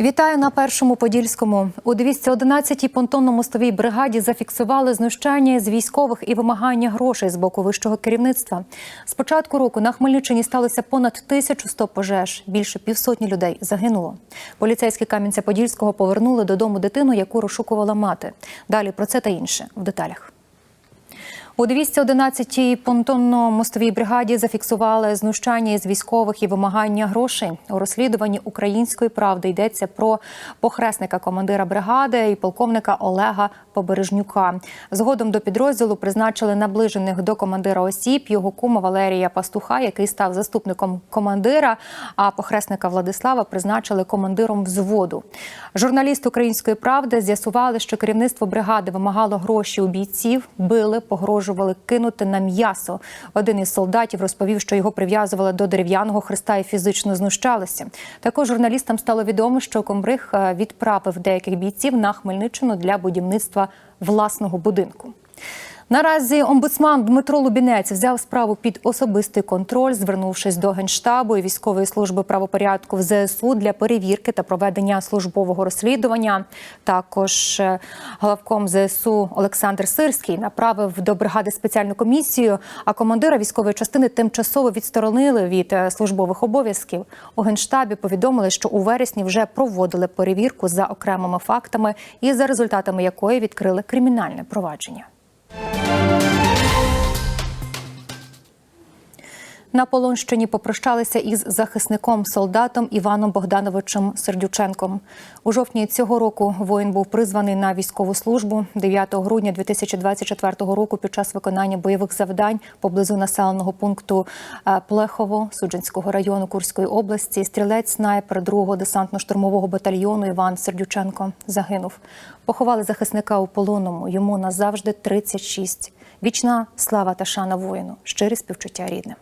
Вітаю на першому подільському. У 211-й понтонно-мостовій бригаді зафіксували знущання з військових і вимагання грошей з боку вищого керівництва. З початку року на Хмельниччині сталося понад 1100 пожеж. Більше півсотні людей загинуло. Поліцейські Кам'янця-Подільського повернули додому дитину, яку розшукувала мати. Далі про це та інше в деталях. У 211-й понтонно-мостовій бригаді зафіксували знущання із військових і вимагання грошей. У розслідуванні української правди йдеться про похресника командира бригади і полковника Олега Побережнюка. Згодом до підрозділу призначили наближених до командира осіб його кума Валерія Пастуха, який став заступником командира. А похресника Владислава призначили командиром взводу. Журналіст української правди з'ясували, що керівництво бригади вимагало гроші у бійців, били, погрожували кинути на м'ясо. Один із солдатів розповів, що його прив'язували до дерев'яного хреста і фізично знущалися. Також журналістам стало відомо, що комбриг е, відправив деяких бійців на Хмельниччину для будівництва власного будинку. Наразі омбудсман Дмитро Лубінець взяв справу під особистий контроль, звернувшись до генштабу і військової служби правопорядку в ЗСУ для перевірки та проведення службового розслідування. Також е, главком ЗСУ Олександр Сирський направив до бригади спеціальну комісію. А командира військової частини тимчасово відсторонили від е, службових обов'язків. У генштабі повідомили, що у вересні вже проводили перевірку за окремими фактами, і за результатами якої відкрили кримінальне провадження. На Полонщині попрощалися із захисником солдатом Іваном Богдановичем Сердюченком. У жовтні цього року воїн був призваний на військову службу 9 грудня 2024 року. Під час виконання бойових завдань поблизу населеного пункту е, Плехово Суджинського району Курської області. Стрілець снайпер 2-го десантно-штурмового батальйону Іван Сердюченко загинув. Поховали захисника у полоному. Йому назавжди 36. Вічна слава та шана воїну. Щирі співчуття рідним.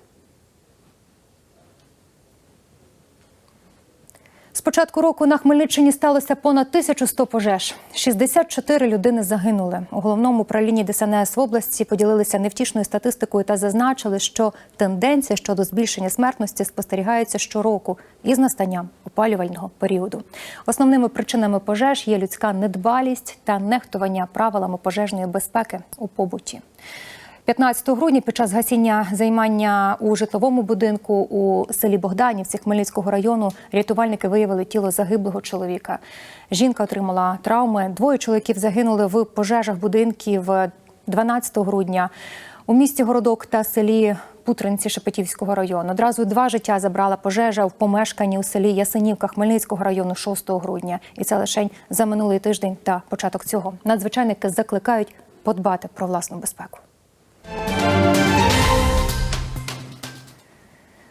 З початку року на Хмельниччині сталося понад 1100 пожеж. 64 людини загинули. У головному управлінні ДСНС в області поділилися невтішною статистикою та зазначили, що тенденція щодо збільшення смертності спостерігається щороку із настанням опалювального періоду. Основними причинами пожеж є людська недбалість та нехтування правилами пожежної безпеки у побуті. 15 грудня під час гасіння займання у житловому будинку у селі Богданівці Хмельницького району рятувальники виявили тіло загиблого чоловіка. Жінка отримала травми. Двоє чоловіків загинули в пожежах будинків 12 грудня у місті Городок та селі Путринці Шепетівського району. Одразу два життя забрала пожежа в помешканні у селі Ясенівка Хмельницького району 6 грудня. І це лише за минулий тиждень та початок цього. Надзвичайники закликають подбати про власну безпеку.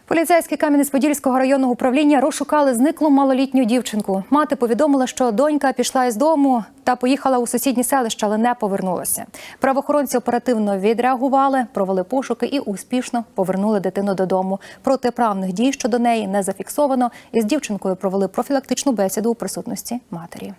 Поліцейські Кам'янець-Подільського районного управління розшукали зниклу малолітню дівчинку. Мати повідомила, що донька пішла із дому та поїхала у сусідні селища, але не повернулася. Правоохоронці оперативно відреагували, провели пошуки і успішно повернули дитину додому. Протиправних дій щодо неї не зафіксовано. Із дівчинкою провели профілактичну бесіду у присутності матері.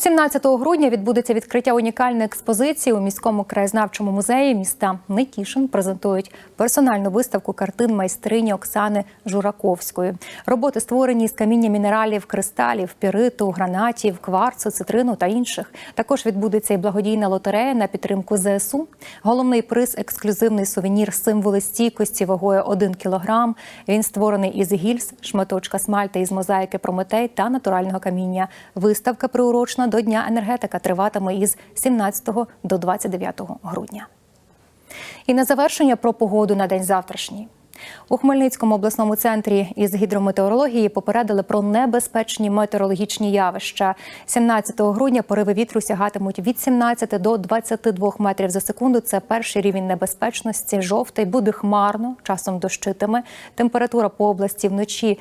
17 грудня відбудеться відкриття унікальної експозиції у міському краєзнавчому музеї міста Нетішин. Презентують персональну виставку картин майстрині Оксани Жураковської. Роботи створені з каміння мінералів, кристалів, піриту, гранатів, кварцу, цитрину та інших. Також відбудеться і благодійна лотерея на підтримку ЗСУ. Головний приз ексклюзивний сувенір символи стійкості вагою 1 кілограм. Він створений із гільз, шматочка смальта із мозаїки Прометей та натурального каміння. Виставка приурочена до Дня енергетика триватиме із 17 до 29 грудня. І на завершення про погоду на день завтрашній. У Хмельницькому обласному центрі із гідрометеорології попередили про небезпечні метеорологічні явища. 17 грудня пориви вітру сягатимуть від 17 до 22 метрів за секунду. Це перший рівень небезпечності. Жовтий буде хмарно, часом дощитиме. Температура по області вночі.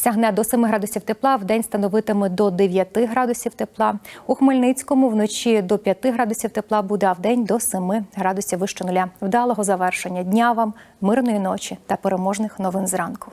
Сягне до 7 градусів тепла, в день становитиме до 9 градусів тепла. У Хмельницькому вночі до 5 градусів тепла буде, а в день до 7 градусів вище нуля. Вдалого завершення дня вам, мирної ночі та переможних новин зранку.